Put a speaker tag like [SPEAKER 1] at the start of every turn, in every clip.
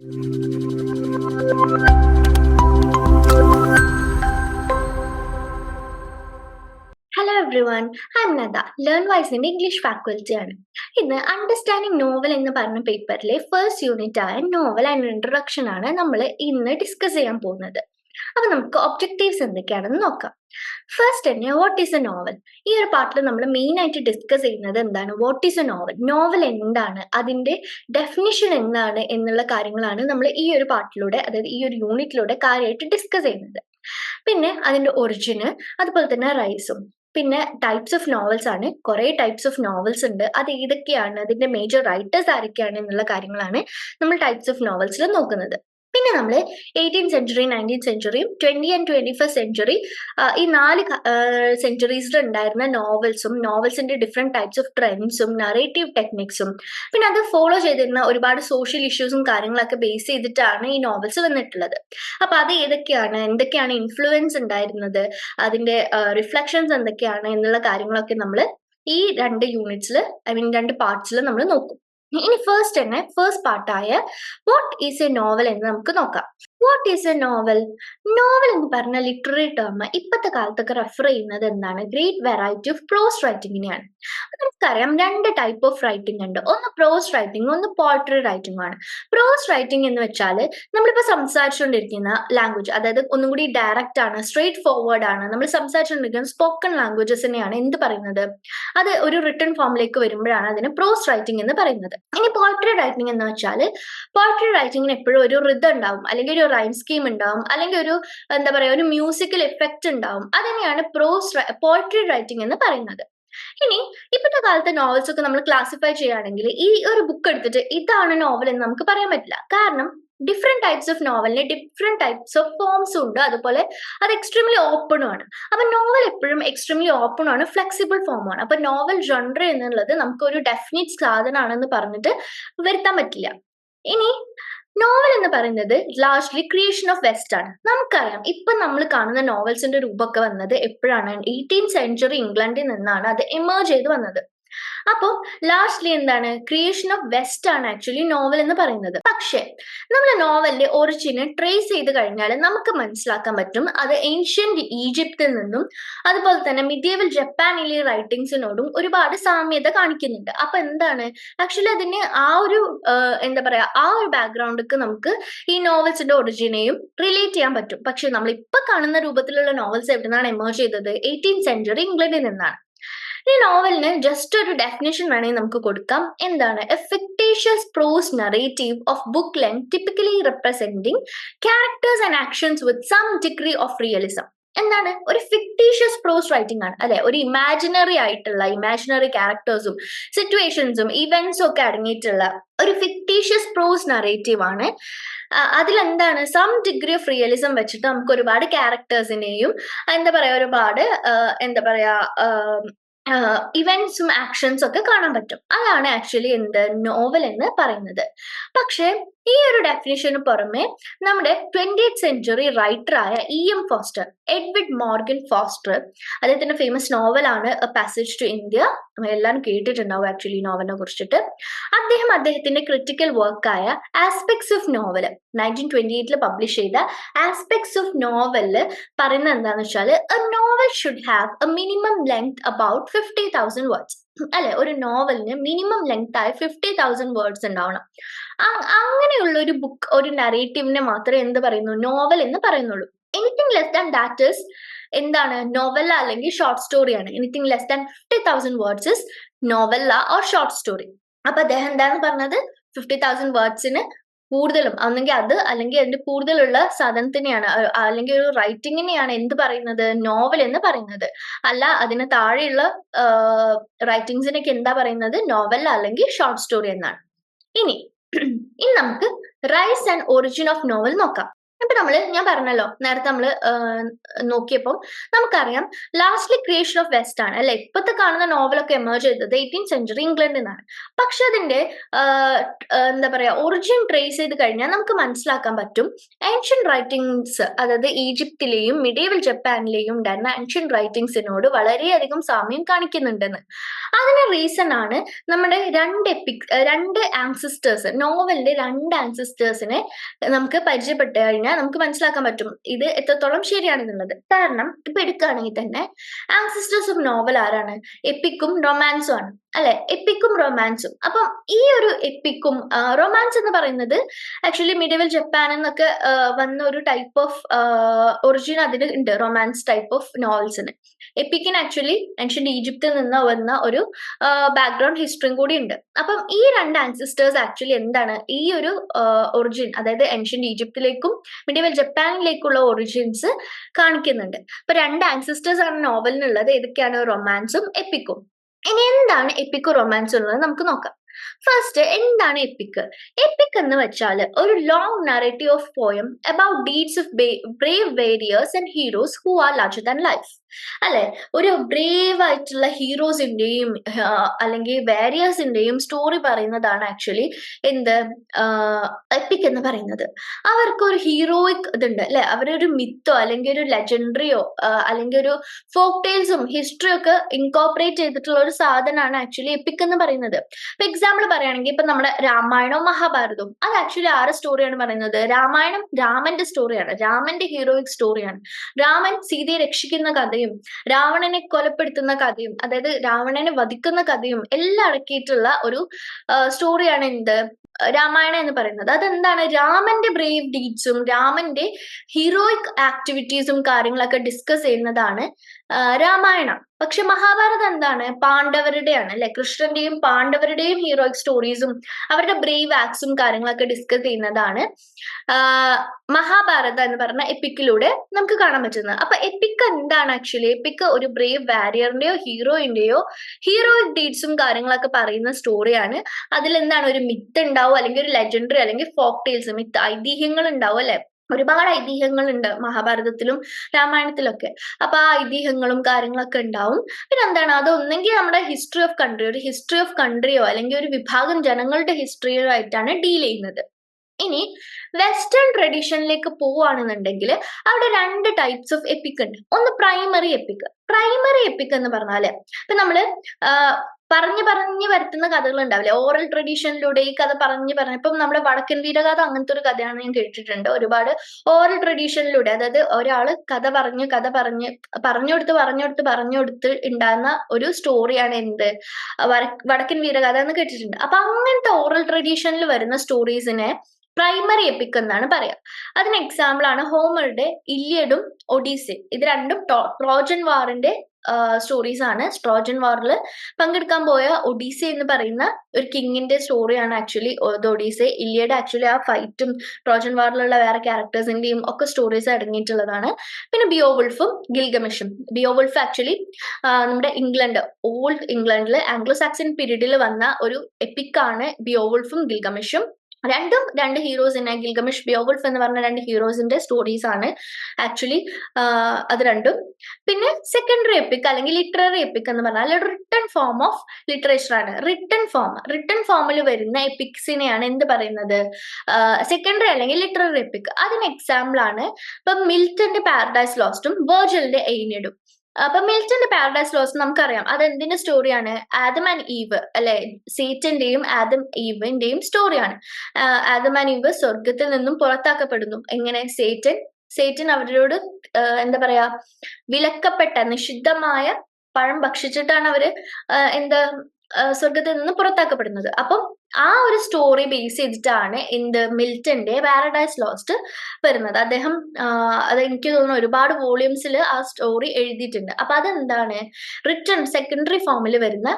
[SPEAKER 1] Hello everyone I നദ learn English ഫാക്കൽറ്റിയാണ് ഇന്ന് അണ്ടർസ്റ്റാൻഡിങ് നോവൽ എന്ന് പറഞ്ഞ പേപ്പറിലെ ഫസ്റ്റ് യൂണിറ്റ് ആയ നോവൽ ആൻഡ് ഇൻട്രൊഡക്ഷൻ ആണ് നമ്മൾ ഇന്ന് ഡിസ്കസ് ചെയ്യാൻ പോകുന്നത്. അപ്പൊ നമുക്ക് ഒബ്ജക്റ്റീവ്സ് എന്തൊക്കെയാണെന്ന് നോക്കാം. ഫസ്റ്റ് തന്നെ വാട്ട് ഈസ് എ നോവൽ ഈ ഒരു പാർട്ടിൽ നമ്മൾ മെയിൻ ആയിട്ട് ഡിസ്കസ് ചെയ്യുന്നത് എന്താണ്? What is a novel novel എന്താണ്? അതിന്റെ ഡെഫിനിഷൻ എന്താണ്? എന്നുള്ള കാര്യങ്ങളാണ് നമ്മൾ ഈ ഒരു പാർട്ടിലൂടെ അതായത് ഈ ഒരു യൂണിറ്റിലൂടെ കാര്യമായിട്ട് ഡിസ്കസ് ചെയ്യുന്നത്. പിന്നെ അതിന്റെ ഒറിജിന് അതുപോലെ തന്നെ റൈസും പിന്നെ ടൈപ്സ് ഓഫ് നോവൽസ് ആണ്. കുറെ ടൈപ്സ് ഓഫ് നോവൽസ് ഉണ്ട്. അത് ഏതൊക്കെയാണ്? അതിന്റെ മേജർ റൈറ്റേഴ്സ് ആരൊക്കെയാണ്? എന്നുള്ള കാര്യങ്ങളാണ് നമ്മൾ ടൈപ്സ് ഓഫ് നോവൽസിൽ നോക്കുന്നത്. പിന്നെ നമ്മൾ eighteen century nineteen സെഞ്ചുറിയും twenty and twenty first century ഈ നാല് സെഞ്ചുറീസിൽ ഉണ്ടായിരുന്ന നോവൽസും നോവൽസിന്റെ ഡിഫറെന്റ് ടൈപ്സ് ഓഫ് ട്രെൻഡ്സും നറേറ്റീവ് ടെക്നിക്സും പിന്നെ അത് ഫോളോ ചെയ്തിരുന്ന ഒരുപാട് സോഷ്യൽ ഇഷ്യൂസും കാര്യങ്ങളൊക്കെ ബേസ് ചെയ്തിട്ടാണ് ഈ നോവൽസ് വന്നിട്ടുള്ളത്. അപ്പൊ അത് ഏതൊക്കെയാണ്? എന്തൊക്കെയാണ് ഇൻഫ്ലുവൻസ് ഉണ്ടായിരുന്നത്? അതിന്റെ റിഫ്ലക്ഷൻസ് എന്തൊക്കെയാണ്? എന്നുള്ള കാര്യങ്ങളൊക്കെ നമ്മൾ ഈ രണ്ട് യൂണിറ്റ്സിൽ ഐ മീൻ രണ്ട് പാർട്സിൽ നമ്മൾ നോക്കും. ഇനി ഫസ്റ്റ് തന്നെ ഫസ്റ്റ് പാർട്ടായ വാട്ട് ഈസ് എ നോവൽ എന്ന് നമുക്ക് നോക്കാം. What is a novel novel എന്ന് പറഞ്ഞ ലിറ്റററി ടേം ഇപ്പോഴത്തെ കാലത്തൊക്കെ റെഫർ ചെയ്യുന്നത് എന്താണ്? ഗ്രേറ്റ് വെറൈറ്റി ഓഫ് പ്രോസ് റൈറ്റിങ്ങിനെയാണ് നമുക്കറിയാം രണ്ട് ടൈപ്പ് ഓഫ് റൈറ്റിംഗ് ഉണ്ട്. ഒന്ന് പ്രോസ് റൈറ്റിംഗ് ഒന്ന് പോയട്രി റൈറ്റിംഗ് ആണ്. പ്രോസ് റൈറ്റിംഗ് എന്ന് വെച്ചാൽ നമ്മളിപ്പോൾ സംസാരിച്ചുകൊണ്ടിരിക്കുന്ന ലാംഗ്വേജ് അതായത് ഒന്നും കൂടി ഡയറക്റ്റ് ആണ് സ്ട്രേറ്റ് ഫോർവേഡ് ആണ്. നമ്മൾ സംസാരിച്ചുകൊണ്ടിരിക്കുന്ന സ്പോക്കൺ ലാംഗ്വേജസിനെയാണ് എന്ത് പറയുന്നത്? അത് ഒരു റിട്ടേൺ ഫോമിലേക്ക് വരുമ്പോഴാണ് അതിന് പ്രോസ് റൈറ്റിംഗ് എന്ന് പറയുന്നത്. ഇനി പോയട്രി റൈറ്റിംഗ് എന്ന് വെച്ചാൽ പോയട്രി റൈറ്റിംഗിന് എപ്പോഴും ഒരു റിത് ഉണ്ടാവും. അല്ലെങ്കിൽ ഒരു റൈം സ്കീം ഉണ്ടാവും അല്ലെങ്കിൽ ഒരു എന്താ പറയുക ഒരു മ്യൂസിക്കൽ എഫക്റ്റ് ഉണ്ടാവും. അതിനെയാണ് പ്രോസ് പോയട്രി റൈറ്റിംഗ് എന്ന് പറയുന്നത്. ഇനി ഇപ്പോഴത്തെ കാലത്തെ നോവൽസ് ഒക്കെ നമ്മൾ ക്ലാസിഫൈ ചെയ്യുകയാണെങ്കിൽ ഈ ഒരു ബുക്ക് എടുത്തിട്ട് ഇതാണ് നോവൽ എന്ന് നമുക്ക് പറയാൻ പറ്റില്ല. കാരണം ഡിഫറെന്റ് ടൈപ്സ് ഓഫ് നോവലിന് ഡിഫറെന്റ് ടൈപ്സ് ഓഫ് ഫോംസും ഉണ്ട്. അതുപോലെ അത് എക്സ്ട്രീംലി ഓപ്പണും ആണ്. അപ്പൊ നോവൽ എപ്പോഴും എക്സ്ട്രീംലി ഓപ്പൺ ആണ് ഫ്ലെക്സിബിൾ ഫോമാണ് അപ്പൊ നോവൽ ജോൺറ എന്നുള്ളത് നമുക്ക് ഒരു ഡെഫിനിറ്റ് സാധനമാണെന്ന് പറഞ്ഞിട്ട് വരുത്താൻ പറ്റില്ല. ഇനി നോവൽ എന്ന് പറയുന്നത് ലാർജ്ലി ക്രിയേഷൻ ഓഫ് വെസ്റ്റ് ആണ്. നമുക്കറിയാം ഇപ്പൊ നമ്മൾ കാണുന്ന നോവൽസിന്റെ രൂപമൊക്കെ വന്നത് എപ്പോഴാണ്? എയ്റ്റീൻ സെഞ്ചുറി ഇംഗ്ലണ്ടിൽ നിന്നാണ് അത് എമേർജ് ചെയ്ത് വന്നത്. അപ്പോൾ ലാസ്റ്റ്ലി എന്താണ്? ക്രിയേഷൻ ഓഫ് വെസ്റ്റ് ആണ് ആക്ച്വലി നോവൽ എന്ന് പറയുന്നത്. പക്ഷേ നമ്മൾ നോവലിന്റെ ഒറിജിനെ ട്രേസ് ചെയ്ത് കഴിഞ്ഞാൽ നമുക്ക് മനസ്സിലാക്കാൻ പറ്റും അത് ഏൻഷ്യന്റ് ഈജിപ്തിൽ നിന്നും അതുപോലെ തന്നെ മിഡീവൽ ജപ്പാനിലെ റൈറ്റിംഗ്സിനോടും ഒരുപാട് സാമ്യത കാണിക്കുന്നുണ്ട്. അപ്പൊ എന്താണ്? ആക്ച്വലി അതിന് ആ ഒരു എന്താ പറയാ ആ ഒരു ബാക്ക്ഗ്രൗണ്ടിക്ക് നമുക്ക് ഈ നോവൽസിന്റെ ഒറിജിനെയും റിലേറ്റ് ചെയ്യാൻ പറ്റും. പക്ഷെ നമ്മൾ ഇപ്പൊ കാണുന്ന രൂപത്തിലുള്ള നോവൽസ് എവിടെ നിന്നാണ് എമേർജ് ചെയ്തത് എയ്റ്റീൻ സെഞ്ചുറി ഇംഗ്ലണ്ടിൽ നിന്നാണ്. ഈ നോവലിന് ജസ്റ്റ് ഒരു ഡെഫിനേഷൻ വേണമെങ്കിൽ നമുക്ക് കൊടുക്കാം. എന്താണ്? A prose narrative of book length typically representing characters and actions with some degree of realism എന്താണ്? ഒരു ഫിക്ടീഷ്യസ് പ്രോസ് റൈറ്റിംഗ് ആണ്. അല്ലെ? ഒരു ഇമാജിനറി ആയിട്ടുള്ള ഇമാജിനറി ക്യാരക്ടേഴ്സും സിറ്റുവേഷൻസും ഇവന്റ്സും ഒക്കെ അടങ്ങിയിട്ടുള്ള ഒരു ഫിക്ടീഷ്യസ് പ്രോസ് നറേറ്റീവ് ആണ്. അതിലെന്താണ്? സം ഡിഗ്രി ഓഫ് റിയലിസം വെച്ചിട്ട് നമുക്ക് ഒരുപാട് ക്യാരക്ടേഴ്സിനെയും എന്താ പറയാ ഒരുപാട് എന്താ പറയാ ഇവന്റ്സും ആക്ഷൻസും ഒക്കെ കാണാൻ പറ്റും. അതാണ് ആക്ച്വലി എന്ത് നോവൽ എന്ന് പറയുന്നത്. പക്ഷേ ഈ ഒരു ഡെഫിനേഷന് പുറമെ നമ്മുടെ ട്വന്റി സെഞ്ചുറി റൈറ്റർ ആയ ഇ എം ഫോസ്റ്റർ എഡ്വിഡ് മോർഗൻ ഫോസ്റ്റർ അദ്ദേഹത്തിന്റെ ഫേമസ് നോവലാണ് എ പാസേജ് ടു ഇന്ത്യ എല്ലാവരും കേട്ടിട്ടുണ്ടാവും ആക്ച്വലി നോവലിനെ കുറിച്ചിട്ട്. അദ്ദേഹം അദ്ദേഹത്തിന്റെ critical വർക്കായ aspects of novel nineteen twenty എയ്റ്റിൽ publish ചെയ്ത ആസ്പെക്ട്സ് ഓഫ് നോവലിൽ പറയുന്നത് എന്താണെന്ന് വെച്ചാൽ a novel should have a minimum length about fifty thousand words അല്ലെ ഒരു നോവലിന് മിനിമം ലെങ്ത് ആയ ഫിഫ്റ്റി തൗസൻഡ് വേർഡ്സ് ഉണ്ടാവണം. അങ്ങനെയുള്ള ഒരു ബുക്ക് ഒരു നറേറ്റീവിനെ മാത്രമേ എന്ത് പറയുന്നു? നോവൽ എന്ന് പറയുന്നുള്ളൂ. Anything less than that is എന്താണ്? നോവല അല്ലെങ്കിൽ ഷോർട്ട് സ്റ്റോറിയാണ് anything less than fifty thousand words is novella or short story അപ്പൊ അദ്ദേഹം എന്താണ് പറഞ്ഞത്? ഫിഫ്റ്റി തൗസൻഡ് വേർഡ്സിന് കൂടുതലും. ഒന്നെങ്കിൽ അത് അല്ലെങ്കിൽ അതിന്റെ കൂടുതലുള്ള സാധനത്തിനെയാണ് അല്ലെങ്കിൽ ഒരു റൈറ്റിങ്ങിനെയാണ് എന്ത് പറയുന്നത്? നോവൽ എന്ന് പറയുന്നത്. അല്ല അതിന് താഴെയുള്ള റൈറ്റിങ്സിനൊക്കെ എന്താ പറയുന്നത്? നോവൽ അല്ലെങ്കിൽ ഷോർട്ട് സ്റ്റോറി എന്നാണ്. ഇനി ഇനി നമുക്ക് rise and origin of novel നോക്കാം. ഇപ്പൊ നമ്മൾ ഞാൻ പറഞ്ഞല്ലോ നേരത്തെ നമ്മൾ നോക്കിയപ്പോൾ നമുക്കറിയാം ലാസ്റ്റ്ലി ക്രിയേഷൻ ഓഫ് വെസ്റ്റ് ആണ്. അല്ലെ? ഇപ്പത്തെ കാണുന്ന നോവലൊക്കെ എമേർജ് ചെയ്തത് എയ്റ്റീൻ സെഞ്ചുറി ഇംഗ്ലണ്ടിൽ നിന്നാണ് പക്ഷെ അതിന്റെ എന്താ പറയാ ഒറിജിൻ ട്രേസ് ചെയ്ത് കഴിഞ്ഞാൽ നമുക്ക് മനസ്സിലാക്കാൻ പറ്റും ഏൻഷ്യൻ റൈറ്റിങ്സ് അതായത് ഈജിപ്തിലെയും മിഡേവൽ ജപ്പാനിലെയും ഉണ്ടായിരുന്ന ഏൻഷ്യൻ റൈറ്റിംഗ്സിനോട് വളരെയധികം സാമ്യം കാണിക്കുന്നുണ്ടെന്ന്. അതിന് റീസൺ ആണ് നമ്മുടെ രണ്ട് എപ്പിക് രണ്ട് ആൻസിസ്റ്റേഴ്സ് നോവലിന്റെ രണ്ട് ആൻസിസ്റ്റേഴ്സിനെ നമുക്ക് പരിചയപ്പെട്ട് കഴിഞ്ഞാൽ നമുക്ക് മനസ്സിലാക്കാൻ പറ്റും. ഇത് എത്രത്തോളം ശരിയാണെന്നുള്ളത് കാരണം ഇപ്പൊ എടുക്കുകയാണെങ്കിൽ തന്നെ ആൻസിസ്റ്റേഴ്സ് ഓഫ് നോവൽ ആരാണ്? എപ്പിക്കും റൊമാൻസും ആണ്. അല്ലെ? എപ്പിക്കും റൊമാൻസും അപ്പം ഈ ഒരു എപ്പിക്കും റൊമാൻസ് എന്ന് പറയുന്നത് ആക്ച്വലി മിഡിവൽ ജപ്പാൻ എന്നൊക്കെ വന്ന ഒരു ടൈപ്പ് ഓഫ് ഒറിജിൻ അതിന് ഉണ്ട്. റൊമാൻസ് ടൈപ്പ് ഓഫ് നോവൽസിന് എപ്പിക്കിന് ആക്ച്വലി ഏൻഷ്യന്റ് ഈജിപ്തിൽ നിന്ന് വന്ന ഒരു ബാക്ക്ഗ്രൗണ്ട് ഹിസ്റ്ററിയും കൂടി ഉണ്ട്. അപ്പം ഈ രണ്ട് ആൻസിസ്റ്റേഴ്സ് ആക്ച്വലി എന്താണ്? ഈ ഒരു ഒറിജിൻ അതായത് ഏൻഷ്യന്റ് ഈജിപ്തിലേക്കും മിഡിവൽ ജപ്പാനിലേക്കുള്ള ഒറിജിൻസ് കാണിക്കുന്നുണ്ട്. അപ്പൊ രണ്ട് ആൻസിസ്റ്റേഴ്സ് ആണ് നോവലിനുള്ളത് ഏതൊക്കെയാണ്? റൊമാൻസും എപ്പിക്കും ഇനി എന്താണ് എപ്പിക് റൊമാൻസ് ഉള്ളത് നമുക്ക് നോക്കാം. ഫസ്റ്റ് എന്താണ് എപ്പിക് എപ്പിക് എന്ന് വെച്ചാൽ ഒരു long narrative of poem about deeds of brave warriors and heroes who are larger than life അല്ലെ? ഒരു ബ്രേവ് ആയിട്ടുള്ള ഹീറോസിന്റെയും അല്ലെങ്കിൽ വാരിയേഴ്സിന്റെയും സ്റ്റോറി പറയുന്നതാണ് ആക്ച്വലി എന്ത്? എപ്പിക് എന്ന് പറയുന്നത്. അവർക്ക് ഒരു ഹീറോയിക് ഇതുണ്ട് അല്ലെ? അവരൊരു മിത്തോ അല്ലെങ്കിൽ ഒരു ലെജൻഡറിയോ അല്ലെങ്കിൽ ഒരു ഫോക്ക് ടെയിൽസും ഹിസ്റ്ററിയും ഒക്കെ ഇൻകോപ്പറേറ്റ് ചെയ്തിട്ടുള്ള ഒരു സാധനമാണ് ആക്ച്വലി എപ്പിക് എന്ന് പറയുന്നത്. ഇപ്പൊ എക്സാമ്പിൾ പറയുകയാണെങ്കിൽ ഇപ്പൊ നമ്മുടെ രാമായണവും മഹാഭാരതവും അത് ആക്ച്വലി ആറ് സ്റ്റോറിയാണ് പറയുന്നത്. രാമായണം രാമന്റെ സ്റ്റോറിയാണ് രാമന്റെ ഹീറോയിക് സ്റ്റോറിയാണ് രാമൻ സീതയെ രക്ഷിക്കുന്ന കഥയും രാവണനെ കൊലപ്പെടുത്തുന്ന കഥയും അതായത് രാവണനെ വധിക്കുന്ന കഥയും എല്ലാം അടക്കിയിട്ടുള്ള ഒരു സ്റ്റോറിയാണ് എന്ത്? രാമായണം എന്ന് പറയുന്നത്. അതെന്താണ്? രാമന്റെ ബ്രേവ് ഡീഡ്സും രാമന്റെ ഹീറോയിക് ആക്ടിവിറ്റീസും കാര്യങ്ങളൊക്കെ ഡിസ്കസ് ചെയ്യുന്നതാണ് രാമായണം. പക്ഷെ മഹാഭാരതം എന്താണ്? പാണ്ഡവരുടെയാണ് അല്ലെ? കൃഷ്ണന്റെയും പാണ്ഡവരുടെയും ഹീറോയിക് സ്റ്റോറീസും അവരുടെ ബ്രേവ് ആക്സും കാര്യങ്ങളൊക്കെ ഡിസ്കസ് ചെയ്യുന്നതാണ് മഹാഭാരത എന്ന് പറഞ്ഞ എപ്പിക്കിലൂടെ നമുക്ക് കാണാൻ പറ്റുന്നത്. അപ്പൊ എപ്പിക്ക് എന്താണ് ആക്ച്വലി എപ്പിക്ക് ഒരു ബ്രേവ് വാരിയറിന്റെയോ ഹീറോയിന്റെയോ ഹീറോയിക് ഡീഡ്സും കാര്യങ്ങളൊക്കെ പറയുന്ന സ്റ്റോറിയാണ് അതിൽ എന്താണ് ഒരു മിത്ത് ഉണ്ടാവും അല്ലെങ്കിൽ ഒരു ലെജൻഡറി അല്ലെങ്കിൽ ഫോക്ക് ടെയിൽസ് മിത്ത് ഐതിഹ്യങ്ങൾ ഉണ്ടാവും അല്ലെ? ഒരുപാട് ഐതിഹ്യങ്ങളുണ്ട് മഹാഭാരതത്തിലും രാമായണത്തിലൊക്കെ. അപ്പൊ ആ ഐതിഹ്യങ്ങളും കാര്യങ്ങളൊക്കെ ഉണ്ടാവും. പിന്നെ എന്താണ് അത് ഒന്നെങ്കിൽ നമ്മുടെ ഹിസ്റ്ററി ഓഫ് കൺട്രി ഒരു ഹിസ്റ്ററി ഓഫ് കൺട്രിയോ അല്ലെങ്കിൽ ഒരു വിഭാഗം ജനങ്ങളുടെ ഹിസ്റ്ററിയോ ആയിട്ടാണ് ഡീൽ ചെയ്യുന്നത്. ഇനി വെസ്റ്റേൺ ട്രഡീഷനിലേക്ക് പോവുകയാണെന്നുണ്ടെങ്കിൽ അവിടെ രണ്ട് ടൈപ്സ് ഓഫ് എപ്പിക് ഉണ്ട്. ഒന്ന് പ്രൈമറി എപ്പിക് പ്രൈമറി എപ്പിക് എന്ന് പറഞ്ഞാൽ ഇപ്പൊ നമ്മൾ പറഞ്ഞു പറഞ്ഞു വരുത്തുന്ന കഥകൾ ഉണ്ടാവില്ലേ? ഓറൽ ട്രഡീഷനിലൂടെ ഈ കഥ പറഞ്ഞു പറഞ്ഞു. ഇപ്പം നമ്മുടെ വടക്കൻ വീരകഥ അങ്ങനത്തെ ഒരു കഥയാണ് ഞാൻ കേട്ടിട്ടുണ്ട്. ഒരുപാട് ഓറൽ ട്രഡീഷനിലൂടെ അതായത് ഒരാൾ കഥ പറഞ്ഞ് കഥ പറഞ്ഞ് പറഞ്ഞുകൊടുത്ത് പറഞ്ഞുകൊടുത്ത് പറഞ്ഞുകൊടുത്ത് ഉണ്ടാകുന്ന ഒരു സ്റ്റോറിയാണ് എന്ത്? വടക്കൻ വീരകഥ എന്ന് കേട്ടിട്ടുണ്ട്. അപ്പൊ അങ്ങനത്തെ ഓറൽ ട്രഡീഷനിൽ വരുന്ന സ്റ്റോറീസിനെ പ്രൈമറി എപ്പിക് എന്നാണ് പറയാം. അതിന് എക്സാമ്പിൾ ആണ് ഹോമറുടെ ഇല്യഡും ഒഡീസയും. ഇത് രണ്ടും ട്രോജൻ വാറിന്റെ സ്റ്റോറീസ് ആണ് സ്ട്രോജൻ വാറിൽ പങ്കെടുക്കാൻ പോയ ഒഡീസ എന്ന് പറയുന്ന ഒരു കിങ്ങിന്റെ സ്റ്റോറിയാണ് ആക്ച്വലി ഒഡീസ. ഇല്യയുടെ ആക്ച്വലി ആ ഫൈറ്റും ട്രോജൻ വാറിലുള്ള വേറെ ക്യാരക്ടേഴ്സിന്റെയും ഒക്കെ സ്റ്റോറീസ് അടങ്ങിയിട്ടുള്ളതാണ്. പിന്നെ ബിയോവുൾഫും ഗിൽഗമിഷും. ബിയോവുൾഫ് ആക്ച്വലി നമ്മുടെ ഇംഗ്ലണ്ട് ഓൾഡ് ഇംഗ്ലണ്ടിൽ ആംഗ്ലോ സാക്സൺ പീരീഡിൽ വന്ന ഒരു എപ്പിക്കാണ് ബിയോവുൾഫും ഗിൽഗമിഷും. രണ്ടും രണ്ട് ഹീറോസ് തന്നെ ഗിൽഗമിഷ് ബിയോഗുൾഫ് എന്ന് പറഞ്ഞ രണ്ട് ഹീറോസിന്റെ സ്റ്റോറീസ് ആണ്. ആക്ച്വലി അത് രണ്ടും. പിന്നെ സെക്കൻഡറി എപ്പിക് അല്ലെങ്കിൽ ലിറ്റററി എപ്പിക് എന്ന് പറഞ്ഞാൽ റിട്ടേൺ ഫോം ഓഫ് ലിറ്ററേച്ചർ ആണ്. റിട്ടേൺ ഫോം റിട്ടേൺ ഫോമിൽ വരുന്ന എപ്പിക്സിനെയാണ് എന്ത് പറയുന്നത്? സെക്കൻഡറി അല്ലെങ്കിൽ ലിറ്റററി എപ്പിക് അതിന് എക്സാമ്പിൾ ആണ്. ഇപ്പൊ മിൽട്ടന്റെ പാരഡൈസ് ലോസ്റ്റും വേർജലിന്റെ എയ്നഡും അപ്പൊ മിൽറ്റന്റെ പാരഡൈസ് ലോസ് നമുക്കറിയാം. അത് എന്തിന്റെ സ്റ്റോറിയാണ് ആദം ആൻഡ് ഈവ് അല്ലെ? സീറ്റന്റെയും ആദം ഈവിന്റെയും സ്റ്റോറിയാണ് ആദം ആൻഡ് ഈവ് സ്വർഗത്തിൽ നിന്നും പുറത്താക്കപ്പെടുന്നു. എങ്ങനെ? സേറ്റൻ സേറ്റൻ അവരോട് എന്താ പറയാ വിലക്കപ്പെട്ട നിഷിദ്ധമായ പഴം ഭക്ഷിച്ചിട്ടാണ് അവർ എന്താ സ്വർഗത്തിൽ നിന്ന് പുറത്താക്കപ്പെടുന്നത്. അപ്പം ആ ഒരു സ്റ്റോറി ബേസ് ചെയ്തിട്ടാണ് എന്ത് മിൽട്ടന്റെ പാരഡൈസ് ലോസ്റ്റ് വരുന്നത്. അദ്ദേഹം അത് എനിക്ക് തോന്നുന്നു ഒരുപാട് വോളിയൂംസിൽ ആ സ്റ്റോറി എഴുതിയിട്ടുണ്ട്. അപ്പൊ അതെന്താണ്? റിട്ടേൺ സെക്കൻഡറി ഫോമിൽ വരുന്ന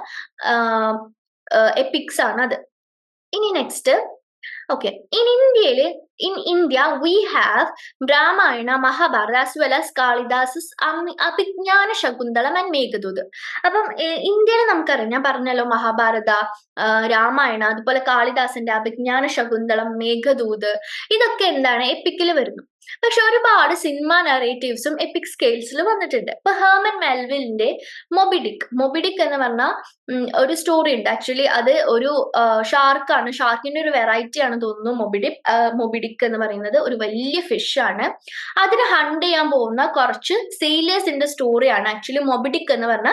[SPEAKER 1] എപ്പിക്സ് ആണ് അത്. ഇനി നെക്സ്റ്റ് ഓക്കെ ഇൻ ഇന്ത്യയിൽ in India we have Ramayana Mahabharata, as well as Kalidas Abhijnana Shakuntalam and Meghadoot അപ്പം ഇന്ത്യയിൽ നമുക്കറിയാം ഞാൻ പറഞ്ഞല്ലോ മഹാഭാരത രാമായണ അതുപോലെ കാളിദാസന്റെ അഭിജ്ഞാന ശകുന്തളം മേഘദൂത് ഇതൊക്കെ എന്താണ്? എപ്പിക്കിൽ വരുന്നു. പക്ഷെ ഒരുപാട് സിനിമ നറേറ്റീവ്സും എപ്പിക് സ്കെയിൽസിൽ വന്നിട്ടുണ്ട്. ഇപ്പൊ ഹേമൻ മെൽവിലിന്റെ മൊബിഡിക്. മൊബിഡിക് എന്ന് പറഞ്ഞ ഒരു സ്റ്റോറി ഉണ്ട്. ആക്ച്വലി അത് ഒരു ഷാർക്കാണ് ഷാർക്കിന്റെ ഒരു വെറൈറ്റി ആണ് തോന്നുന്നു മൊബിഡിക് മൊബിഡിക് എന്ന് പറയുന്നത്. ഒരു വലിയ ഫിഷ് ആണ്. അതിനെ ഹണ്ട് ചെയ്യാൻ പോകുന്ന കുറച്ച് സെയിലേഴ്സിന്റെ സ്റ്റോറിയാണ് ആക്ച്വലി മൊബിഡിക് എന്ന് പറഞ്ഞ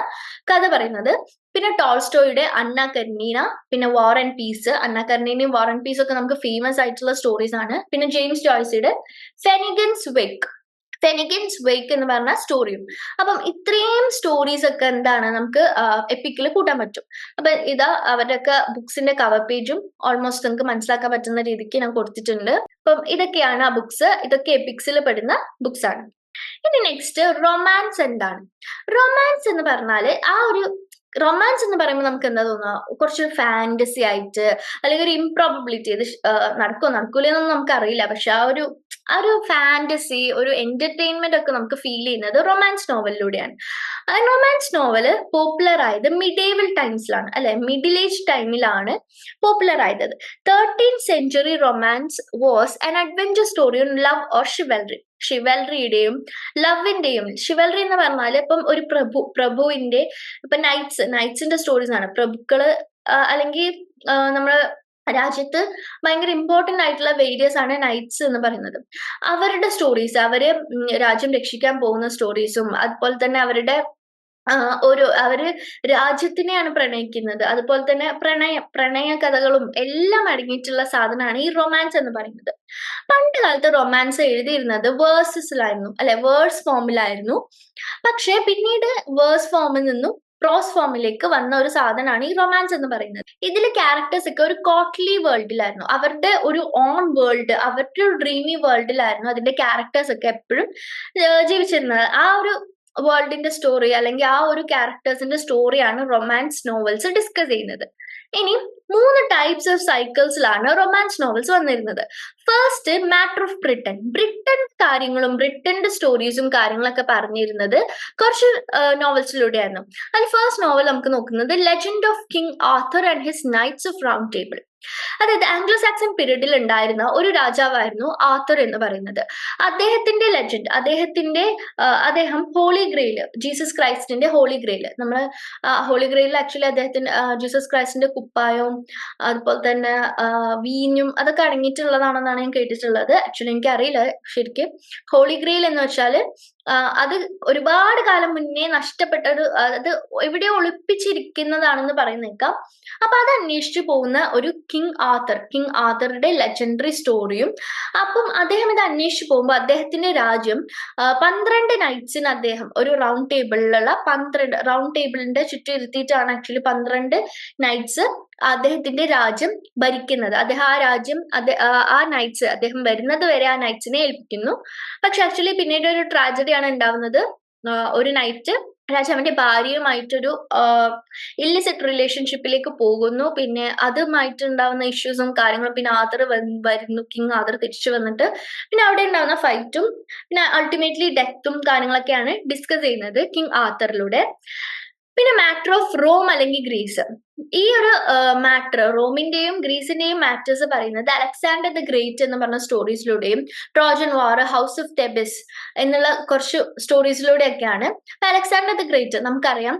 [SPEAKER 1] കഥ പറയുന്നത്. പിന്നെ ടോൾസ്റ്റോയുടെ അന്ന കർണീന പിന്നെ വാർ ആൻഡ് പീസ് അന്ന കർണീനയും വാർ ആൻഡ് പീസ് ഒക്കെ നമുക്ക് ഫേമസ് ആയിട്ടുള്ള സ്റ്റോറീസ് ആണ്. പിന്നെ ജെയിംസ് ജോയ്സിയുടെ ഫെനിഗൻസ് വെക്ക് ഫെനിഗൻസ് വെയ്ക്ക് എന്ന് പറഞ്ഞ സ്റ്റോറിയും അപ്പം ഇത്രയും സ്റ്റോറീസ് ഒക്കെ എന്താണ് നമുക്ക് എപ്പിക്കിൽ കൂട്ടാൻ പറ്റും. അപ്പൊ ഇതാ അവരുടെയൊക്കെ ബുക്സിന്റെ കവർ പേജും ഓൾമോസ്റ്റ് നമുക്ക് മനസ്സിലാക്കാൻ പറ്റുന്ന രീതിക്ക് ഞാൻ കൊടുത്തിട്ടുണ്ട്. അപ്പം ഇതൊക്കെയാണ് ആ ബുക്സ് ഇതൊക്കെ എപ്പിക്സിൽ പെടുന്ന ബുക്സ് ആണ്. ഇനി നെക്സ്റ്റ് റൊമാൻസ് എന്താണ്? റൊമാൻസ് എന്ന് പറഞ്ഞാൽ ആ ഒരു റൊമാൻസ് എന്ന് പറയുമ്പോൾ നമുക്ക് എന്താ തോന്നുക? കുറച്ച് ഫാന്റസി ആയിട്ട് അല്ലെങ്കിൽ ഒരു ഇംപ്രോബിലിറ്റി ഇത് നടക്കോ നടക്കൂലെന്നൊന്നും നമുക്ക് അറിയില്ല പക്ഷെ ആ ഒരു ആ ഒരു ഫാന്റസി ഒരു എന്റർടൈൻമെന്റ് ഒക്കെ നമുക്ക് ഫീൽ ചെയ്യുന്നത് റൊമാൻസ് നോവലിലൂടെയാണ് റൊമാൻസ് നോവൽ പോപ്പുലർ ആയത് മിഡേവൽ ടൈംസിലാണ് അല്ലെ? മിഡിൽ ഏജ് ടൈമിലാണ് പോപ്പുലർ ആയത്. Thirteen century romance was an adventure story on love or chivalry ഷിവൽറിയുടെയും ലവിന്റെയും ഷിവൽറി എന്ന് പറഞ്ഞാൽ ഇപ്പം ഒരു പ്രഭു പ്രഭുവിന്റെ ഇപ്പൊ നൈറ്റ്സ് നൈറ്റ്സിന്റെ സ്റ്റോറീസ് ആണ്. പ്രഭുക്കൾ അല്ലെങ്കിൽ നമ്മൾ രാജ്യത്ത് ഭയങ്കര ഇമ്പോർട്ടന്റ് ആയിട്ടുള്ള വേരിയസ് ആണ് നൈറ്റ്സ് എന്ന് പറയുന്നത്. അവരുടെ സ്റ്റോറീസ് അവർ രാജ്യം രക്ഷിക്കാൻ പോകുന്ന സ്റ്റോറീസും അതുപോലെ തന്നെ അവരുടെ ഒരു അവർ രാജ്യത്തിനെയാണ് പ്രണയിക്കുന്നത്. അതുപോലെ തന്നെ പ്രണയം പ്രണയ കഥകളും എല്ലാം അടങ്ങിയിട്ടുള്ള സാധനമാണ് ഈ റൊമാൻസ് എന്ന് പറയുന്നത്. പണ്ട് കാലത്ത് റൊമാൻസ് എഴുതിയിരുന്നത് വേഴ്സസിലായിരുന്നു അല്ലെ വേഴ്സ് ഫോമിലായിരുന്നു. പക്ഷെ പിന്നീട് വേഴ്സ് ഫോമിൽ നിന്നും പ്രോസ് ഫോമിലേക്ക് വന്ന ഒരു സാധനമാണ് ഈ റൊമാൻസ് എന്ന് പറയുന്നത്. ഇതിൽ ക്യാരക്ടേഴ്സ് ഒക്കെ ഒരു കോട്ട്ലി വേൾഡിലായിരുന്നു അവരുടെ ഒരു ഓൺ വേൾഡ് അവരുടെ ഒരു ഡ്രീമി വേൾഡിലായിരുന്നു അതിന്റെ ക്യാരക്ടേഴ്സ് ഒക്കെ എപ്പോഴും ജീവിച്ചിരുന്നത്. ആ ഒരു വേൾഡിന്റെ സ്റ്റോറി അല്ലെങ്കിൽ ആ ഒരു ക്യാരക്ടേഴ്സിന്റെ സ്റ്റോറിയാണ് റൊമാൻസ് നോവൽസ് ഡിസ്കസ് ചെയ്യുന്നത്. ഇനി മൂന്ന് ടൈപ്സ് ഓഫ് സൈക്കിൾസിലാണ് റൊമാൻസ് നോവൽസ് വന്നിരുന്നത്. First matter of Britain Britain കാര്യങ്ങളും ബ്രിട്ടന്റെ സ്റ്റോറീസും കാര്യങ്ങളൊക്കെ പറഞ്ഞിരുന്നത് കുറച്ച് നോവൽസിലൂടെയായിരുന്നു അതിൽ ഫസ്റ്റ് നോവൽ നമുക്ക് നോക്കുന്നത് legend of King Arthur and his knights of round table അതായത് ആംഗ്ലോ സാക്സൺ പീരീഡിൽ ഉണ്ടായിരുന്ന ഒരു രാജാവായിരുന്നു ആത്തർ എന്ന് പറയുന്നത്. അദ്ദേഹത്തിന്റെ ലെജൻഡ് അദ്ദേഹത്തിന്റെ അദ്ദേഹം ഹോളി ഗ്രെയിൽ ജീസസ് ക്രൈസ്റ്റിന്റെ ഹോളി ഗ്രെയിൽ നമ്മൾ ഹോളി ഗ്രെയിലിൽ ആക്ച്വലി അദ്ദേഹത്തിന്റെ ജീസസ് ക്രൈസ്റ്റിന്റെ കുപ്പായവും അതുപോലെ തന്നെ വീഞ്ഞും അതൊക്കെ അടങ്ങിയിട്ടുള്ളതാണെന്നാണ് ഞാൻ കേട്ടിട്ടുള്ളത്. ആക്ച്വലി എനിക്ക് അറിയില്ല ശരിക്കും. ഹോളി ഗ്രെയിൽ എന്ന് വെച്ചാൽ അത് ഒരുപാട് കാലം മുന്നേ നഷ്ടപ്പെട്ട ഒരു അത് എവിടെയോ ഒളിപ്പിച്ചിരിക്കുന്നതാണെന്ന് പറയുന്നേക്കാം. അപ്പൊ അത് അന്വേഷിച്ചു പോകുന്ന ഒരു കിങ് ആത്തർ കിങ് ആത്തറുടെ ലെജൻഡറി സ്റ്റോറിയും അപ്പം അദ്ദേഹം ഇത് അന്വേഷിച്ചു പോകുമ്പോൾ അദ്ദേഹത്തിന്റെ രാജ്യം പന്ത്രണ്ട് നൈറ്റ്സിന് അദ്ദേഹം ഒരു റൗണ്ട് ടേബിളിലുള്ള പന്ത്രണ്ട് റൗണ്ട് ടേബിളിന്റെ ചുറ്റും ഇരുത്തിയിട്ടാണ് ആക്ച്വലി പന്ത്രണ്ട് നൈറ്റ്സ് അദ്ദേഹത്തിന്റെ രാജ്യം ഭരിക്കുന്നത്. അദ്ദേഹം ആ രാജ്യം ആ നൈറ്റ്സ് അദ്ദേഹം വരുന്നത് വരെ ആ നൈറ്റ്സിനെ ഏൽപ്പിക്കുന്നു. പക്ഷെ ആക്ച്വലി പിന്നീട് ഒരു ട്രാജഡിയാണ് ഉണ്ടാവുന്നത്. ഒരു നൈറ്റ് രാജാവിന്റെ ഭാര്യയുമായിട്ടൊരു ഇല്ലിസിറ്റ് റിലേഷൻഷിപ്പിലേക്ക് പോകുന്നു. പിന്നെ അതുമായിട്ട് ഉണ്ടാവുന്ന ഇഷ്യൂസും കാര്യങ്ങളും പിന്നെ ആദർ വരുന്നു കിങ് ആദർ തിരിച്ചു വന്നിട്ട് പിന്നെ അവിടെ ഉണ്ടാവുന്ന ഫൈറ്റും പിന്നെ അൾട്ടിമേറ്റ്ലി ഡെത്തും കാര്യങ്ങളൊക്കെയാണ് ഡിസ്കസ് ചെയ്യുന്നത് കിങ് ആത്തറിലൂടെ പിന്നെ മാറ്റർ ഓഫ് റോം അല്ലെങ്കിൽ ഗ്രീസ് ഈ ഒരു മാറ്റർ റോമിന്റെയും ഗ്രീസിന്റെയും മാറ്റേഴ്സ് പറയുന്നത് അലക്സാണ്ടർ ദ ഗ്രേറ്റ് എന്ന് പറഞ്ഞ സ്റ്റോറീസിലൂടെയും Trojan war house of Thebes എന്നുള്ള കുറച്ച് സ്റ്റോറീസിലൂടെയൊക്കെയാണ്. അപ്പൊ അലക്സാണ്ടർ ദ ഗ്രേറ്റ് നമുക്കറിയാം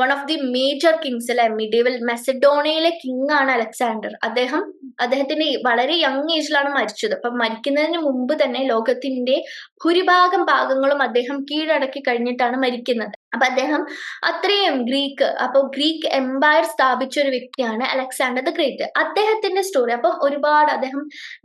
[SPEAKER 1] one of the major kings അല്ലെ മിഡീവൽ മെസഡോണയിലെ കിങ് ആണ് അലക്സാണ്ടർ. അദ്ദേഹം അദ്ദേഹത്തിന്റെ വളരെ യങ് ഏജിലാണ് മരിച്ചത്. അപ്പൊ മരിക്കുന്നതിന് മുമ്പ് തന്നെ ലോകത്തിന്റെ ഭൂരിഭാഗം ഭാഗങ്ങളും അദ്ദേഹം കീഴടക്കി കഴിഞ്ഞിട്ടാണ് മരിക്കുന്നത്. അപ്പൊ അദ്ദേഹം അത്രയും ഗ്രീക്ക് അപ്പൊ ഗ്രീക്ക് എംപയർ സ്ഥാപിച്ച ഒരു വ്യക്തിയാണ് അലക്സാണ്ടർ ദ ഗ്രേറ്റ്. അദ്ദേഹത്തിന്റെ സ്റ്റോറി അപ്പൊ ഒരുപാട് അദ്ദേഹം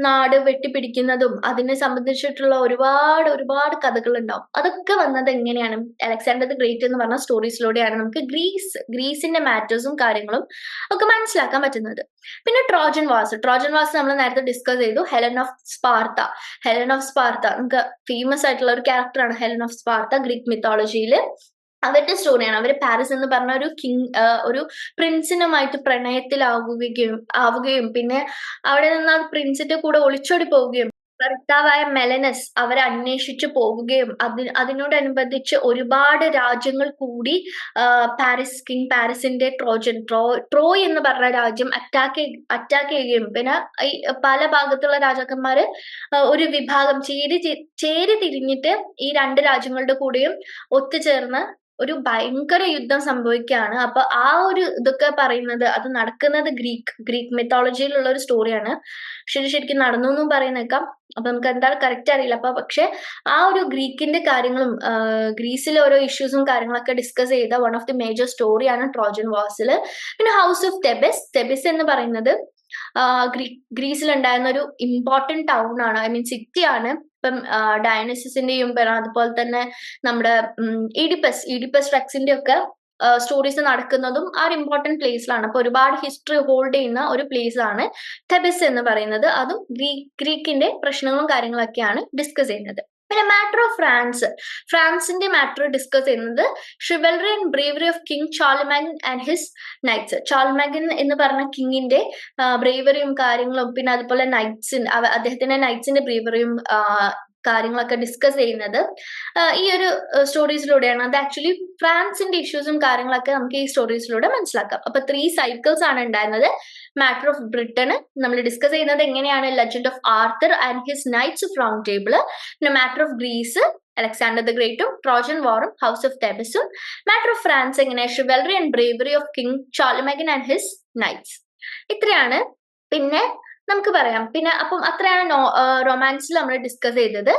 [SPEAKER 1] നാട് വെട്ടിപ്പിടിക്കുന്നതും അതിനെ സംബന്ധിച്ചിട്ടുള്ള ഒരുപാട് ഒരുപാട് കഥകൾ ഉണ്ടാവും അതൊക്കെ വന്നത് എങ്ങനെയാണ്? അലക്സാണ്ടർ ദ ഗ്രേറ്റ് എന്ന് പറഞ്ഞ സ്റ്റോറീസിലൂടെയാണ് നമുക്ക് ഗ്രീസ് ഗ്രീസിന്റെ മാറ്റേഴ്സും കാര്യങ്ങളും ഒക്കെ മനസ്സിലാക്കാൻ പറ്റുന്നത്. പിന്നെ ട്രോജൻ വാസ് ട്രോജൻ വാസ് നമ്മൾ നേരത്തെ ഡിസ്കസ് ചെയ്തു. Helen of Sparta Helen of Sparta നമുക്ക് ഫേമസ് ആയിട്ടുള്ള ഒരു ക്യാരക്ടറാണ് ഹെലൻ ഓഫ് സ്പാർത്ത ഗ്രീക്ക് മിത്തോളജിയിൽ അവരുടെ സ്റ്റോറിയാണ് അവർ പാരീസ് എന്ന് പറഞ്ഞ ഒരു കിങ് ഒരു പ്രിൻസിനുമായിട്ട് പ്രണയത്തിലാവുകയും ആവുകയും പിന്നെ അവിടെ നിന്ന് ആ പ്രിൻസിന്റെ കൂടെ ഒളിച്ചോടി പോവുകയും ഭർത്താവായ മെലനസ് അവരെ അന്വേഷിച്ചു പോവുകയും അതി അതിനോടനുബന്ധിച്ച് ഒരുപാട് രാജ്യങ്ങൾ കൂടി പാരീസ് കിങ് പാരീസിന്റെ ട്രോജൻ ട്രോ ട്രോയ് എന്ന് പറഞ്ഞ രാജ്യം അറ്റാക്ക് അറ്റാക്ക് ചെയ്യുകയും പിന്നെ ഈ പല ഭാഗത്തുള്ള രാജാക്കന്മാര് ഒരു വിഭാഗം ചേരി ചേരി തിരിഞ്ഞിട്ട് ഈ രണ്ട് രാജ്യങ്ങളുടെ കൂടെയും ഒത്തുചേർന്ന് ഒരു ഭയങ്കര യുദ്ധം സംഭവിക്കുകയാണ്. അപ്പൊ ആ ഒരു ഇതൊക്കെ പറയുന്നത് അത് നടക്കുന്നത് ഗ്രീക്ക് ഗ്രീക്ക് മെത്തോളജിയിലുള്ള ഒരു സ്റ്റോറിയാണ് ശരി ശരിക്കും നടന്നു എന്നും പറയുന്നേക്കാം. അപ്പൊ നമുക്ക് എന്താണ് കറക്റ്റ് അറിയില്ല. അപ്പൊ പക്ഷെ ആ ഒരു ഗ്രീക്കിന്റെ കാര്യങ്ങളും ഗ്രീസിലെ ഓരോ ഇഷ്യൂസും കാര്യങ്ങളൊക്കെ ഡിസ്കസ് ചെയ്ത വൺ ഓഫ് ദി മേജർ സ്റ്റോറിയാണ് ട്രോജൻ വാസിൽ. പിന്നെ ഹൗസ് ഓഫ് തെബിസ് തെബിസ് എന്ന് പറയുന്നത് ഗ്രീസിൽ ഉണ്ടായിരുന്ന ഒരു ഇമ്പോർട്ടന്റ് ടൗൺ ആണ്. ഐ മീൻ സിറ്റി ആണ്. ഇപ്പം ഡയനസിസിന്റെയും അതുപോലെ തന്നെ നമ്മുടെ ഇഡിപ്പസ് ഇഡിപ്പസ് ട്രക്സിന്റെ ഒക്കെ സ്റ്റോറീസ് നടക്കുന്നതും ആ ഒരു ഇമ്പോർട്ടന്റ് പ്ലേസിലാണ് അപ്പൊ ഒരുപാട് ഹിസ്റ്ററി ഹോൾഡ് ചെയ്യുന്ന ഒരു പ്ലേസ് ആണ് തെബിസ് എന്ന് പറയുന്നത്. അതും ഗ്രീക്കിന്റെ പ്രശ്നങ്ങളും കാര്യങ്ങളൊക്കെയാണ് ഡിസ്കസ് ചെയ്യുന്നത്. പിന്നെ മാറ്റർ ഓഫ് ഫ്രാൻസ് ഫ്രാൻസിന്റെ മാറ്റർ ഡിസ്കസ് ചെയ്യുന്നത് chivalry and bravery of King Charlemagne and his knights Charlemagne എന്ന് പറഞ്ഞ കിങ്ങിന്റെ ബ്രേവറിയും കാര്യങ്ങളും പിന്നെ അതുപോലെ നൈറ്റ്സിൻ അദ്ദേഹത്തിന്റെ നൈറ്റ്സിന്റെ ബ്രേവറിയും കാര്യങ്ങളൊക്കെ ഡിസ്കസ് ചെയ്യുന്നത്. ഈ ഒരു സ്റ്റോറീസിലൂടെയാണ് അത് ആക്ച്വലി ഫ്രാൻസിന്റെ ഇഷ്യൂസും കാര്യങ്ങളൊക്കെ നമുക്ക് ഈ സ്റ്റോറീസിലൂടെ മനസ്സിലാക്കാം. അപ്പൊ ത്രീ സൈക്കിൾസ് ആണ് ഉണ്ടായിരുന്നത്. മാറ്റർ ഓഫ് ബ്രിട്ടന് നമ്മൾ ഡിസ്കസ് ചെയ്യുന്നത് എങ്ങനെയാണ് legend of Arthur and his knights of round table പിന്നെ matter of Greece Alexander the ഗ്രേറ്റും Trojan വാറും ഹൗസ് ഓഫ് തെബസും മാറ്റർ ഓഫ് ഫ്രാൻസ് എങ്ങനെ chivalry and bravery of King Charlemagne and his knights ഇത്രയാണ്. പിന്നെ നമുക്ക് പറയാം. പിന്നെ അപ്പം അത്രയാണ് റൊമാൻസിൽ നമ്മൾ ഡിസ്കസ് ചെയ്തത്.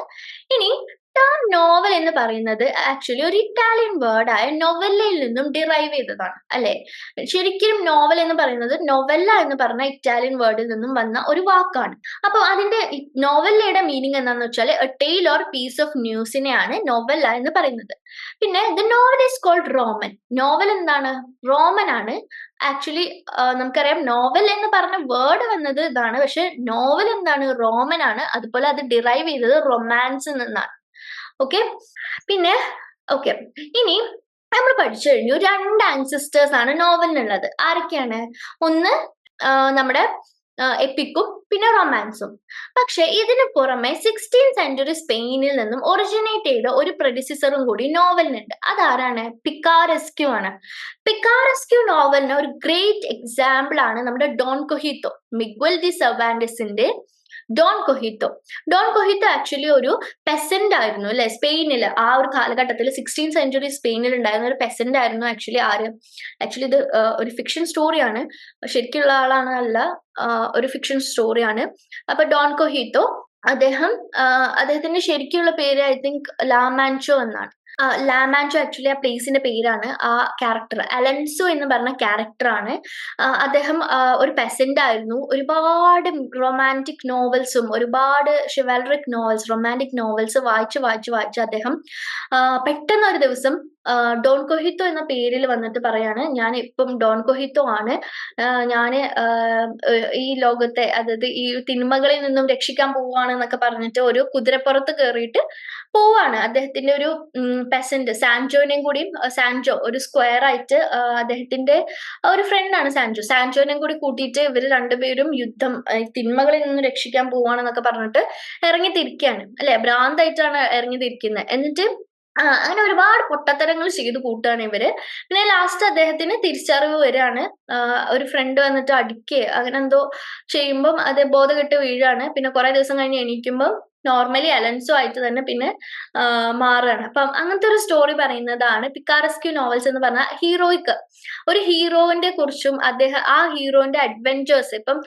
[SPEAKER 1] ഇനി ടേം നോവൽ എന്ന് പറയുന്നത് ആക്ച്വലി ഒരു ഇറ്റാലിയൻ വേർഡായ നൊവല്ലയിൽ നിന്നും ഡിറൈവ് ചെയ്തതാണ് അല്ലെ? ശരിക്കും നോവൽ എന്ന് പറയുന്നത് നൊവല്ല എന്ന് പറഞ്ഞ ഇറ്റാലിയൻ വേർഡിൽ നിന്നും വന്ന ഒരു വാക്കാണ്. അപ്പൊ അതിന്റെ നോവല്ലയുടെ മീനിങ് എന്താണെന്ന് വെച്ചാൽ a tale or piece of ന്യൂസിനെയാണ് novella എന്ന് പറയുന്നത്. പിന്നെ the novel is called roman novel എന്താണ്? റോമൻ ആണ്. ആക്ച്വലി നമുക്കറിയാം നോവൽ എന്ന് പറഞ്ഞ വേർഡ് വന്നത് ഇതാണ്. പക്ഷെ നോവൽ എന്താണ്? റോമൻ ആണ്. അതുപോലെ അത് ഡിറൈവ് ചെയ്തത് റൊമാൻസിൽ നിന്നാണ്. ഓക്കെ പിന്നെ ഓക്കെ ഇനി നമ്മൾ പഠിച്ചു കഴിഞ്ഞു രണ്ട് ആൻസിസ്റ്റേഴ്സ് ആണ് നോവലിനുള്ളത് ആരൊക്കെയാണ്? ഒന്ന് നമ്മുടെ എപ്പിക്കും പിന്നെ റൊമാൻസും. പക്ഷെ ഇതിന് പുറമെ സിക്സ്റ്റീൻ സെഞ്ചുറി സ്പെയിനിൽ നിന്നും ഒറിജിനേറ്റ് ചെയ്ത ഒരു പ്രൊഡ്യൂസറും കൂടി നോവലിനുണ്ട് അതാരാണ്? പിക്കാറെസ്ക്യൂ ആണ്. പിക്കാറെസ്ക്യൂ നോവലിന് ഒരു ഗ്രേറ്റ് എക്സാമ്പിൾ ആണ് നമ്മുടെ Don Quixote Miguel de സെർവാൻഡസിന്റെ Don Quixote Don Quixote actually ഒരു പെസന്റ് ആയിരുന്നു അല്ലെ? സ്പെയിനിൽ ആ ഒരു കാലഘട്ടത്തിൽ സിക്സ്റ്റീൻ സെഞ്ചുറി സ്പെയിനിൽ ഉണ്ടായിരുന്ന ഒരു പെസന്റ് ആയിരുന്നു ആക്ച്വലി ആര്? ആക്ച്വലി ഇത് ഒരു ഫിക്ഷൻ സ്റ്റോറിയാണ് ശരിക്കുള്ള ആളാണ് അല്ല ഒരു ഫിക്ഷൻ സ്റ്റോറിയാണ് അപ്പൊ ഡോൺ കൊഹിത്തോ അദ്ദേഹം അദ്ദേഹത്തിന്റെ ശരിക്കുള്ള പേര് ഐ തിങ്ക് ലാമാൻചോ എന്നാണ്. ലാമാൻചോ ആക്ച്വലി ആ പ്ലേസിന്റെ പേരാണ്. ആ ക്യാരക്ടർ അലൻസോ എന്ന് പറഞ്ഞ ക്യാരക്ടറാണ് അദ്ദേഹം ഒരു പെസന്റ് ആയിരുന്നു. ഒരുപാട് റൊമാന്റിക് നോവൽസും ഒരുപാട് ഷിവാലറിക് നോവൽസ് റൊമാന്റിക് നോവൽസ് വായിച്ച് വായിച്ച് വായിച്ച് അദ്ദേഹം പെട്ടെന്ന് ഒരു ദിവസം ഡോൺ കൊഹിത്തോ എന്ന പേരിൽ വന്നിട്ട് പറയാണ് ഞാൻ ഇപ്പം ഡോൺ കൊഹിത്തോ ആണ്. ഞാൻ ഈ ലോകത്തെ അതായത് ഈ തിന്മകളിൽ നിന്നും രക്ഷിക്കാൻ പോവുകയാണ് എന്നൊക്കെ പറഞ്ഞിട്ട് ഒരു കുതിരപ്പുറത്ത് കയറിയിട്ട് പോവാണ്. അദ്ദേഹത്തിന്റെ ഒരു പെസന്റ് സാൻജോനെയും കൂടിയും സാൻജോ ഒരു സ്ക്വയർ ആയിട്ട് അദ്ദേഹത്തിന്റെ ഒരു ഫ്രണ്ടാണ് സാൻജോ. സാൻജോനെയും കൂടി കൂട്ടിയിട്ട് ഇവർ രണ്ടുപേരും യുദ്ധം തിന്മകളിൽ നിന്ന് രക്ഷിക്കാൻ പോവാണെന്നൊക്കെ പറഞ്ഞിട്ട് ഇറങ്ങി തിരിക്കുകയാണ് അല്ലെ? ഭ്രാന്തായിട്ടാണ് ഇറങ്ങി തിരിക്കുന്നത് എന്നിട്ട് അങ്ങനെ ഒരുപാട് പൊട്ടത്തരങ്ങൾ ചെയ്ത് കൂട്ടുകയാണ് ഇവർ. പിന്നെ ലാസ്റ്റ് അദ്ദേഹത്തിന് തിരിച്ചറിവ് വരികയാണ്. ഒരു ഫ്രണ്ട് വന്നിട്ട് അടിക്കുക അങ്ങനെ എന്തോ ചെയ്യുമ്പം അത് ബോധകെട്ട് വീഴാണ്. പിന്നെ കുറെ ദിവസം കഴിഞ്ഞ് എണീക്കുമ്പം നോർമലി അലൻസോ ആയിട്ട് തന്നെ പിന്നെ മാറുകയാണ്. അപ്പം അങ്ങനത്തെ ഒരു സ്റ്റോറി പറയുന്നതാണ് പിക്കാറസ്ക്യൂ നോവൽസ് എന്ന് പറഞ്ഞാൽ ഹീറോയ്ക്ക് ഒരു ഹീറോയിന്റെ കുറിച്ചും അദ്ദേഹം ആ ഹീറോന്റെ അഡ്വഞ്ചേഴ്സ് ഇപ്പം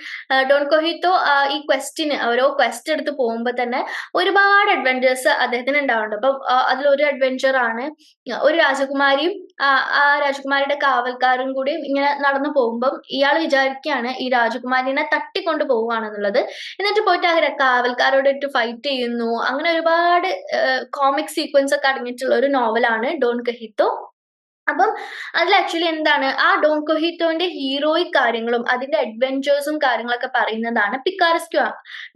[SPEAKER 1] ഡോൺ കൊഹിത്തോ ഈ ക്വസ്റ്റിന് ഓരോ ക്വസ്റ്റ് എടുത്ത് പോകുമ്പോൾ തന്നെ ഒരുപാട് അഡ്വഞ്ചേഴ്സ് അദ്ദേഹത്തിന് ഉണ്ടാവുന്നുണ്ട്. അപ്പം അതിലൊരു അഡ്വഞ്ചർ ആണ് ഒരു രാജകുമാരിയും ആ രാജകുമാരിയുടെ കാവൽക്കാരും കൂടി ഇങ്ങനെ നടന്നു പോകുമ്പം ഇയാൾ വിചാരിക്കുകയാണ് ഈ രാജകുമാരിനെ തട്ടിക്കൊണ്ട് പോവുകയാണെന്നുള്ളത് എന്നിട്ട് പോയിട്ട് ആ കാവൽക്കാരോട് ഫൈറ്റ് ചെയ്യുന്നു. അങ്ങനെ ഒരുപാട് കോമിക് സീക്വൻസ് ഒക്കെ അടങ്ങിയിട്ടുള്ള ഒരു നോവലാണ് ഡോൺ കഹിത്തോ. അപ്പം അതിൽ ആക്ച്വലി എന്താണ്? ആ ഡോൺ കൊഹിറ്റോന്റെ ഹീറോയിക് കാര്യങ്ങളും അതിന്റെ അഡ്വെഞ്ചേഴ്സും കാര്യങ്ങളൊക്കെ പറയുന്നതാണ് പിക്കാറസ്ക്യൂ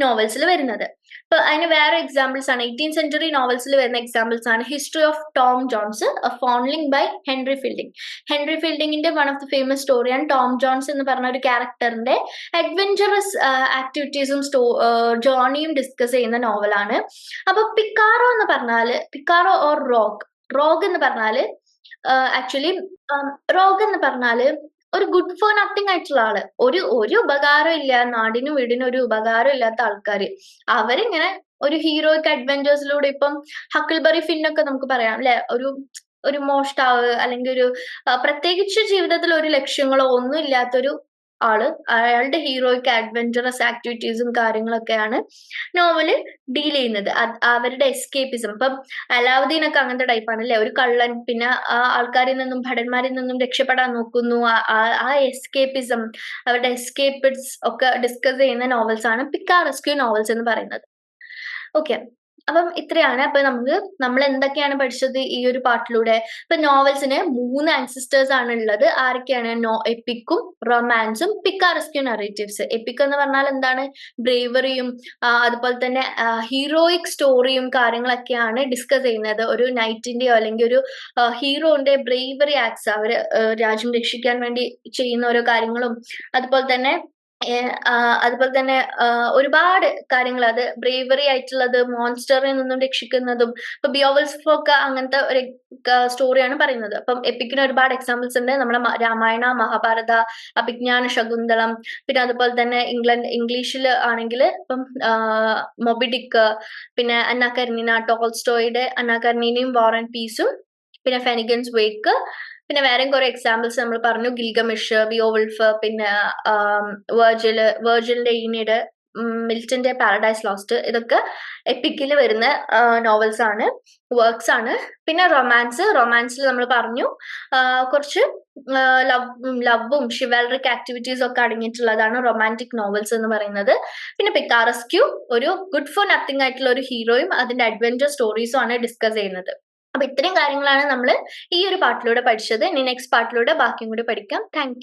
[SPEAKER 1] നോവൽസിൽ വരുന്നത്. ഇപ്പൊ അതിന് വേറെ എക്സാമ്പിൾസ് ആണ്. എയ്റ്റീൻ സെഞ്ചുറി നോവൽസിൽ വരുന്ന എക്സാമ്പിൾസ് ആണ് history of Tom Jones foundling by Henry Fielding Henry ഫീൽഡിങ്ങിന്റെ one of the famous സ്റ്റോറിയാണ് ടോം ജോൺസ് എന്ന് പറഞ്ഞ ഒരു ക്യാരക്ടറിന്റെ അഡ്വെഞ്ചറസ് ആക്ടിവിറ്റീസും സ്റ്റോ ജോണിയും ഡിസ്കസ് ചെയ്യുന്ന നോവലാണ് അപ്പൊ പിക്കാറോ എന്ന് പറഞ്ഞാൽ പിക്കാറോ ഓർ റോക്ക് റോഗ് എന്ന് പറഞ്ഞാൽ ആക്ച്വലി റോഗ് എന്ന് പറഞ്ഞാൽ ഒരു ഗുഡ് ഫോർ നത്തിങ് ആയിട്ടുള്ള ആൾ. ഒരു ഒരു ഉപകാരം ഇല്ല നാടിനും വീടിനും ഒരു ഉപകാരം ഇല്ലാത്ത ആൾക്കാര്. അവരിങ്ങനെ ഒരു ഹീറോയ്ക്ക് അഡ്വഞ്ചേഴ്സിലൂടെ ഇപ്പം ഹക്കിൾബറി ഫിന്നൊക്കെ നമുക്ക് പറയാം അല്ലെ ഒരു ഒരു മോഷ്ടാവ് അല്ലെങ്കിൽ ഒരു പ്രത്യേകിച്ച് ജീവിതത്തിൽ ഒരു ലക്ഷ്യങ്ങളോ ഒന്നും ഇല്ലാത്തൊരു ആൾ അയാളുടെ ഹീറോയ്ക്ക് അഡ്വഞ്ചറസ് ആക്ടിവിറ്റീസും കാര്യങ്ങളൊക്കെയാണ് നോവൽ ഡീൽ ചെയ്യുന്നത്. അവരുടെ എസ്കേപ്പിസം ഇപ്പം അലാവുദ്ദീനൊക്കെ അങ്ങനത്തെ ടൈപ്പാണ് അല്ലെ? ഒരു കള്ളൻ പിന്നെ ആ ആൾക്കാരിൽ നിന്നും ഭടന്മാരിൽ നിന്നും രക്ഷപ്പെടാൻ നോക്കുന്നു. ആ എസ്കേപ്പിസം അവരുടെ എസ്കേപ്പിഡ്സ് ഒക്കെ ഡിസ്കസ് ചെയ്യുന്ന നോവൽസ് ആണ് പിക്കാറസ്ക്യൂ നോവൽസ് എന്ന് പറയുന്നത്. ഓക്കെ അപ്പം ഇത്രയാണ്. അപ്പൊ നമുക്ക് നമ്മൾ എന്തൊക്കെയാണ് പഠിച്ചത് ഈ ഒരു പാട്ടിലൂടെ? ഇപ്പൊ നോവൽസിന് മൂന്ന് ആൻസിസ്റ്റേഴ്സ് ആണ് ഉള്ളത്. ആരൊക്കെയാണ്? നോ എപ്പിക്കും റൊമാൻസും പിക്കാറസ്ക്യൂ നറേറ്റീവ്സ് എപ്പിക് എന്ന് പറഞ്ഞാൽ എന്താണ്? ബ്രേവറിയും അതുപോലെ തന്നെ ഹീറോയിക് സ്റ്റോറിയും കാര്യങ്ങളൊക്കെയാണ് ഡിസ്കസ് ചെയ്യുന്നത്. ഒരു നൈറ്റിന്റെയോ അല്ലെങ്കിൽ ഒരു ഹീറോന്റെ ബ്രേവറി ആക്ട്സ് അവർ രാജ്യം രക്ഷിക്കാൻ വേണ്ടി ചെയ്യുന്ന ഓരോ കാര്യങ്ങളും. അതുപോലെ തന്നെ അതുപോലെ തന്നെ ഒരുപാട് കാര്യങ്ങൾ. അത് ബ്രേവറി ആയിട്ടുള്ളത് മോൺസ്റ്ററിൽ നിന്നും രക്ഷിക്കുന്നതും ഇപ്പൊ ബിയോവൽസ് ഒക്കെ അങ്ങനത്തെ ഒരു സ്റ്റോറിയാണ് പറയുന്നത്. അപ്പം എപ്പിക്കിന് ഒരുപാട് എക്സാമ്പിൾസ് ഉണ്ട്. നമ്മുടെ രാമായണ മഹാഭാരത അഭിജ്ഞാന ശകുന്തളം പിന്നെ അതുപോലെ തന്നെ ഇംഗ്ലണ്ട് ഇംഗ്ലീഷിൽ ആണെങ്കിൽ ഇപ്പം മൊബിഡിക്ക് പിന്നെ അന്ന കർണീന ടോൾസ്റ്റോയുടെ അന്ന കർണീനയും വാറൻ പീസും പിന്നെ ഫെനിഗൻസ് വേക്ക് പിന്നെ വേറെയും കുറെ എക്സാമ്പിൾസ് നമ്മൾ പറഞ്ഞു. ഗിൽഗമിഷ് ബിയോവിൾഫ് പിന്നെ വേർജിൽ വേർജിലിന്റെ ഈനിഡ് മിൽട്ടന്റെ പാരഡൈസ് ലോസ്റ്റ് ഇതൊക്കെ എപ്പിക്കിൽ വരുന്ന നോവൽസ് ആണ് വർക്ക്സ് ആണ്. പിന്നെ റൊമാൻസ് റൊമാൻസിൽ നമ്മൾ പറഞ്ഞു കുറച്ച് ലവ് ലവും ഷിവാലറിക് ആക്ടിവിറ്റീസ് ഒക്കെ അടങ്ങിയിട്ടുള്ളതാണ് റൊമാന്റിക് നോവൽസ് എന്ന് പറയുന്നത്. പിന്നെ പിക്കാറസ്ക്യൂ ഒരു ഗുഡ് ഫോർ നത്തിങ് ആയിട്ടുള്ള ഒരു ഹീറോയും അതിന്റെ അഡ്വഞ്ചർ സ്റ്റോറീസും ആണ് ഡിസ്കസ് ചെയ്യുന്നത്. അപ്പൊ ഇത്രയും കാര്യങ്ങളാണ് നമ്മൾ ഈ ഒരു പാട്ടിലൂടെ പഠിച്ചത്. ഇനി നെക്സ്റ്റ് പാട്ടിലൂടെ ബാക്കിയും കൂടി പഠിക്കാം. താങ്ക്